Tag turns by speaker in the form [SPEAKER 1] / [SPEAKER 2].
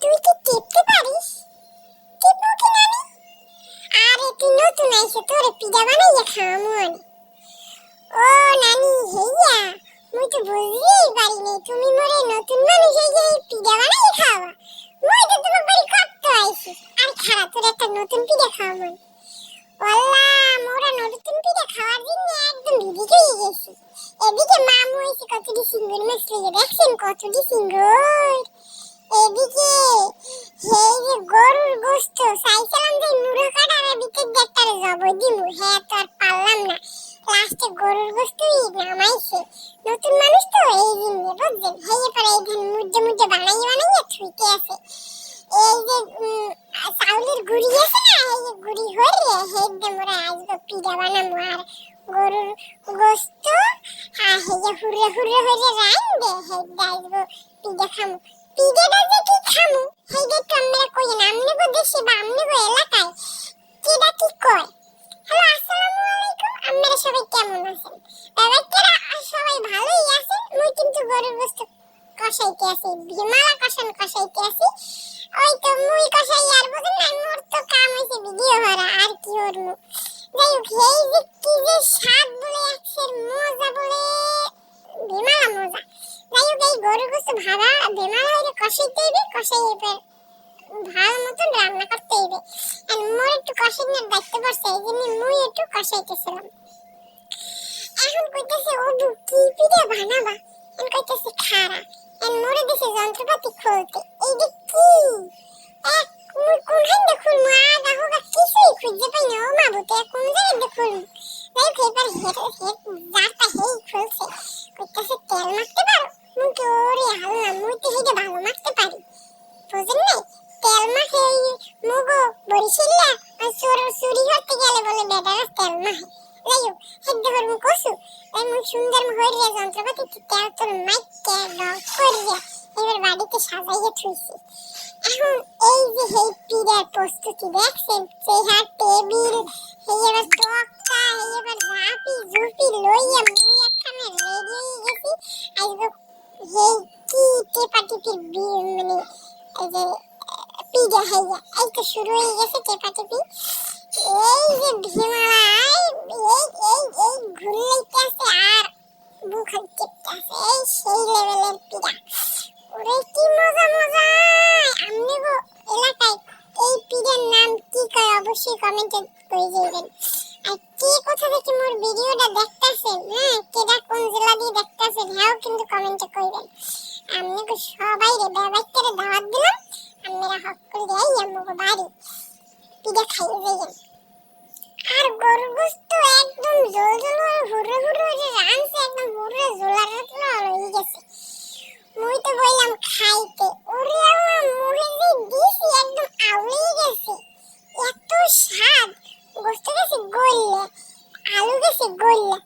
[SPEAKER 1] তুই কি টিপতে পারিস? টিপবো কি নানি আরে তুই নতুন আইছে তোরে পিঠা বানাইয়া খাওয়ামু আমি। ও নানি, হেইয়া, মুই তো বুঝতেই পারিনি তুমি মোরে নতুন মানুষ হয়ে এই পিঠা বানাইয়া খাওয়া মুই তো তোমার বাড়ি কত আইছি, আর খারা, তোর একটা নতুন পিঠা খাওয়ামু ওয়াল্লা, মোরা নতুন পিঠা খাওয়ার জন্য একদম ভিডিকে হয়ে গেছি। এদিকে মামু এসে কতটি সিঙ্গুর মাছ দেখছেন, কতটি সিঙ্গুর? এদিকে যে গরুর গোস্ত, চাইছিলাম যে মুড়ো কাটার ভিতর একটা জবর দিমু। হ্যাঁ তো আর পারলাম না। লাস্টে গরুর গোস্তই নামাইছে। নতুন মানুষ তো এই জন্য বুঝছেন? হেয়ে পরে এই ধান মুদ্দে মুদ্দে বানাই বানাইয়া থুইতে আছে। এই যে চাউলের গুড়ি আছে না, এই যে গুড়ি হরে হেড দিয়ে মোরা আজকে পিঠা বানামু। আর গরুর গোস্ত, আর হেয়ে হুরে হুরে হরে রাইন্দে হেড দিয়ে আজকে খামু। পিঠেটা যে কি খামু? হেইটা তো আমরা কই না আমনে গো দেশে বা আমনে গো এলাকায়। কেডা কি কয়? হ্যালো, আসসালামু আলাইকুম। আপনারা সবাই কেমন আছেন? ব্যাপারটা সবাই ভালোই আছেন? মুই কিন্তু গরুর গোস্ত কষাইতে আছি ভিমালা কষান কষাইতে আছি। ওই তো মুই কষাই আর বুঝেন না মোর তো কাম হইছে ভিডিও করা, আর কি করব যাই হোক, এই যে কি যে স্বাদ বলে ভিমালা কষাইতে হইবে কষাই এবার ভালো মতন রান্না করতে হইবে আর মোর একটু দায়িত্ব পড়ছে, এই জন্য মুই একটু কষাইতেছিলাম। এখন কইতেছে ও দু কি বানাবা? এখন কইতেছে খারা আর মোরে দেশে যন্ত্রপাতি খুলতে। এই যে কি? এক মুই কিছুই খুঁজে পাই না। ও মাবুতে কোন জায়গায় হেই খুলছে। কইতেছে, তেল তো ওরে হাল্লা মুই তো হেইটা ভালো মাখতে পারি। বুঝেন নাই? তেল মাখে মুগো বরিশাল্লা আর চোর চুরি করতে গেলে বলে বেটারা তেল মাখে। হোক হেদ্দ করব কসু? এমন সুন্দর হইয়া যন্ত্রপাতি তেল তোর মাইকে ডক করিয়া এবার বাড়িতে সাজাইয়া থুইছি। এখন এই যে হেই পিড়ার প্রস্তুতি, দেখছেন? চেহার, টেবিল হেই এবার টকটা কি টেপা টিপির মানে এই যে, পিজা হাইয়া এই তো শুরু হয়ে গেছে টেপাটেপি এই যে ভীমালায় এই এই এই ঘুরলেইতেছে আর বুক চেপতেছে এই সেই লেভেলের পিজা। ওরে কি মজা মজা! আমনে গো এলাকায়। এই পিজার নাম কি কয় অবশ্যই কমেন্টে করে যাবেন আর কে কোথা থেকে মোর ভিডিওটা দেখতাছেন সবাই রে, বেবাই করে দাওয়াত দিলাম। আমরা হকল যাই আমগো বাড়ি পিঠা খাই যাই। আর গরুর গোস্ত একদম জল জল ঘুরে হুরে যে রানছে একদম হুরে জোলার হয়ে গেছে। মুই তো বললাম খাইতে। ওরে আমার মুহে যে দিছি, একদম আউলিয়ে গেছে। এত স্বাদ। গোস্ত গেছে গললে, আলু গেছে গললে।